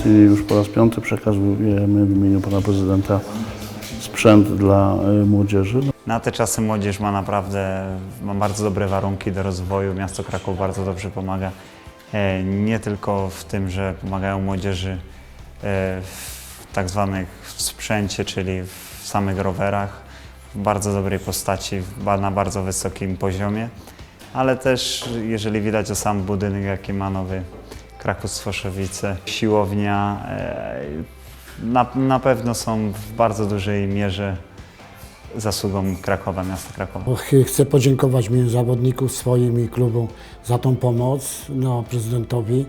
chwili już po raz piąty przekazujemy w imieniu pana prezydenta sprzęt dla y, młodzieży. Na te czasy młodzież ma naprawdę ma bardzo dobre warunki do rozwoju. Miasto Kraków bardzo dobrze pomaga. E, Nie tylko w tym, że pomagają młodzieży e, w tak zwanych sprzęcie, czyli w samych rowerach, w bardzo dobrej postaci, na bardzo wysokim poziomie, ale też jeżeli widać o sam budynek, jaki ma nowy Kraków Sfoszowice, siłownia, e, na, na pewno są w bardzo dużej mierze zasługą Krakowa, miasta Krakowa. Ch- Chcę podziękować mi zawodników swoim i klubu za tą pomoc, no, prezydentowi.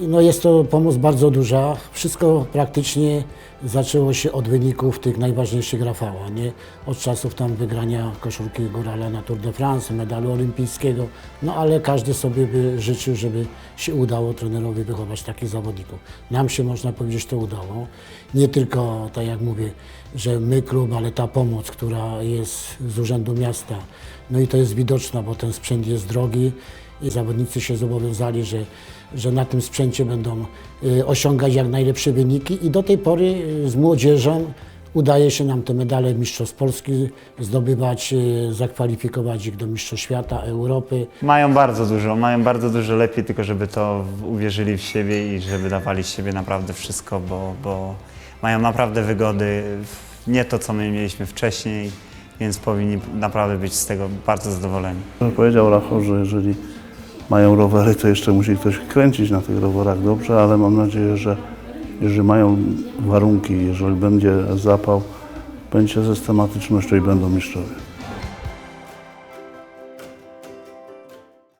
No, jest to pomoc bardzo duża. Wszystko praktycznie zaczęło się od wyników tych najważniejszych Rafała, nie? Od czasów tam wygrania koszulki górala na Tour de France, medalu olimpijskiego. No ale każdy sobie by życzył, żeby się udało trenerowi wychować takich zawodników. Nam się, można powiedzieć, to udało. Nie tylko, tak jak mówię, że my klub, ale ta pomoc, która jest z Urzędu Miasta. No i to jest widoczne, bo ten sprzęt jest drogi zawodnicy się zobowiązali, że, że na tym sprzęcie będą y, osiągać jak najlepsze wyniki i do tej pory y, z młodzieżą udaje się nam te medale Mistrzostw Polski zdobywać, y, zakwalifikować ich do Mistrzostw Świata, Europy. Mają bardzo dużo, mają bardzo dużo lepiej, tylko żeby to uwierzyli w siebie i żeby dawali z siebie naprawdę wszystko, bo, bo mają naprawdę wygody, nie to, co my mieliśmy wcześniej, więc powinni naprawdę być z tego bardzo zadowoleni. Powiedział Rafał, że jeżeli mają rowery, to jeszcze musi ktoś kręcić na tych rowerach dobrze, ale mam nadzieję, że jeżeli mają warunki, jeżeli będzie zapał, będzie systematyczność, to i będą mistrzowie.